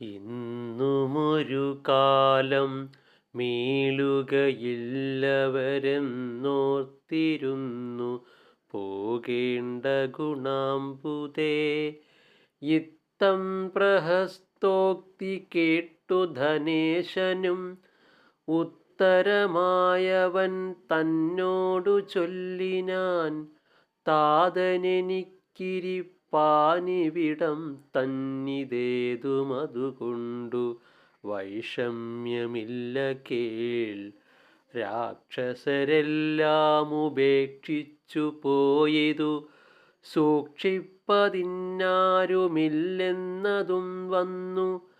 ഇന്നുമൊരു കാലം മീളുകയില്ലവരെന്നോർത്തിരുന്നു. പോകേണ്ട ഗുണാംബുതേ ഇത്തം പ്രഹസ്തോക്തി കേട്ടു ധനേശനും. ഉത്തരമായവൻ തന്നോടു ചൊല്ലിനാൻ താതനെനിക്കിരിപ്പാനിവിടം തന്നിതേതുമതുകൊണ്ടു വൈഷമ്യമില്ല കേൾ. രാക്ഷസരെല്ലാം ഉപേക്ഷിച്ചു പോയതു സൂക്ഷിപ്പതിന്നാരുമില്ലെന്നതും വന്നു.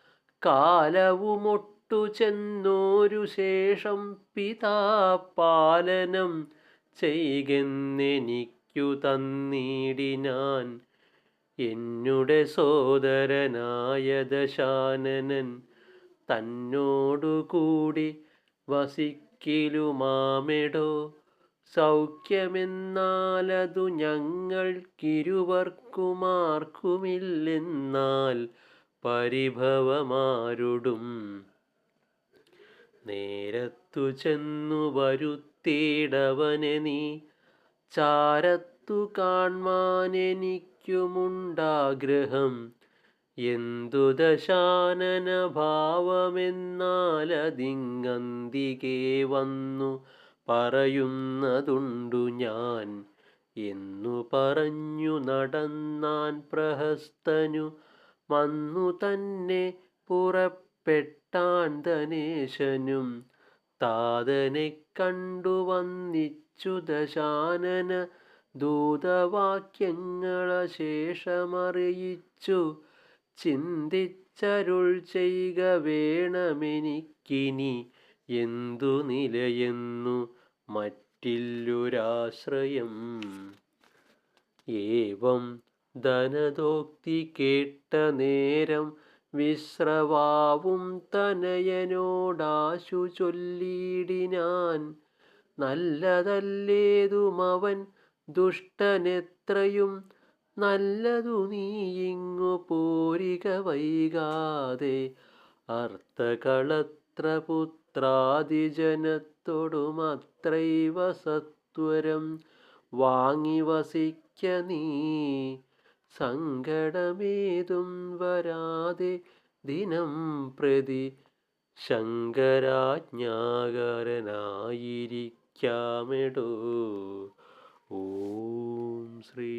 കാലവുമൊട്ടു ചെന്നോരു ശേഷം പിതാപാലനം ചെയ്കെന്നെനിക്കു തന്നിടിനാൻ എന്നുടെ സോദരനായ ദശാനനൻ തന്നോടുകൂടി വസിക്കിലുമാമെടോ സൗഖ്യമെന്നാലതു ഞങ്ങൾക്കിരുവർക്കുമാർക്കുമില്ലെന്നാൽ പരിഭവമാരുടും. നേരത്തു ചെന്നു വരുത്തിയിടവനെ നീ ചാരത്തു കാൺമാനെനിക്കുമുണ്ടാഗ്രഹം. എന്തു ദശാനന ഭാവമെന്നാലതിങ്ങന്തികെ വന്നു പറയുന്നതുണ്ടു ഞാൻ. എന്നു പറഞ്ഞു നടന്നാൻ പ്രഹസ്തനു വന്നു തന്നെ പുറപ്പെട്ടാൻ ധനേശനും താതനെ കണ്ടു വന്നിച്ചു ദശാനന ദൂതവാക്യങ്ങളശേഷമറിയിച്ചു. ചിന്തിച്ചരുൾ ചെയ്യുക വേണമെനിക്കിനി എന്തു നിലയെന്നു മറ്റില്ലൊരാശ്രയം. ഏവം ധനദോക്തി കേട്ട നേരം വിശ്രവാവും തനയനോടാശു ചൊല്ലിയിടിനാൻ നല്ലതല്ലേതുമവൻ ദുഷ്ടനെത്രയും നല്ലതു നീയിങ്ങു പോരിക വൈകാതെ അർത്ഥകളത്ര പുത്രാദിജനത്തോടുമത്രൈവ സത്വരം വാങ്ങി വസിക്ക നീ. സങ്കടമേതും വരാതെ ദിനം പ്രതി ശങ്കരാജ്ഞാകരനായിരിക്കാമെടോ. ഓം ശ്രീ